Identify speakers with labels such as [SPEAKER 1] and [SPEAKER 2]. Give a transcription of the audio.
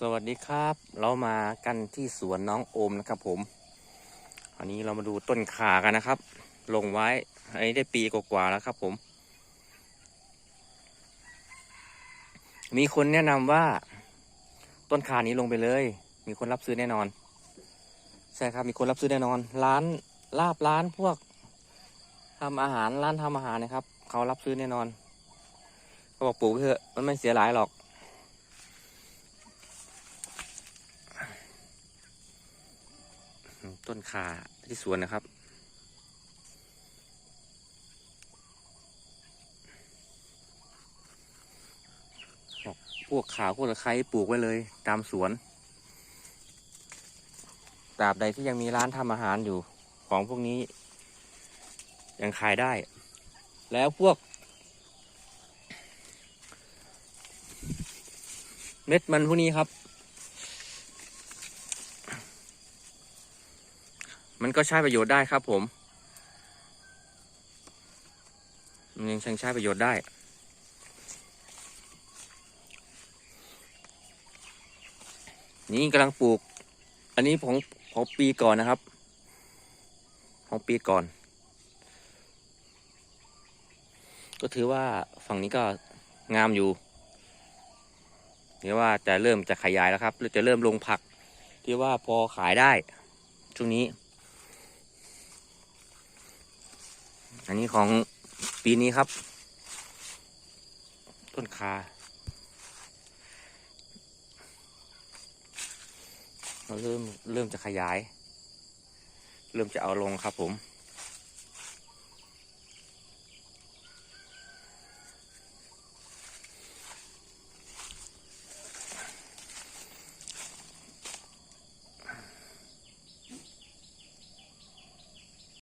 [SPEAKER 1] สวัสดีครับ เรามากันที่สวนน้องโอมนะครับผม อันนี้เรามาดูต้นขากันนะครับ ลงไว้ อันนี้ได้ปีกว่าๆแล้วครับผม มีคนแนะนำว่า ต้นขานี้ลงไปเลย มีคนรับซื้อแน่นอน ใช่ครับ มีคนรับซื้อแน่นอน ร้านลาบร้านพวกทำอาหารร้านทำอาหารนะครับ เขารับซื้อแน่นอน เขาบอกปลูกเถอะ มันไม่เสียหลายหรอก ต้นขาที่สวนนะครับบอกพวกขาพวกตะไคร้ปลูกไว้เลย ตามสวน ตราบใดที่ยังมีร้านทำอาหารอยู่ของพวกนี้ ยังขายได้ แล้วพวก เม็ดมันพวกนี้ครับ มันก็ใช้ประโยชน์ได้ครับผม มันยังใช้ประโยชน์ได้นี่กำลังปลูก อันนี้ของของปีก่อนนะครับ ของปีก่อน ก็ถือว่าฝั่งนี้ก็งามอยู่นี่ว่าจะเริ่มจะขยายแล้วครับจะเริ่มลงผัก ที่ว่าพอขายได้ช่วงนี้ อันนี้ของปีนี้ครับ ต้นคา เราเริ่มเริ่มจะขยาย เริ่มจะเอาลงครับผม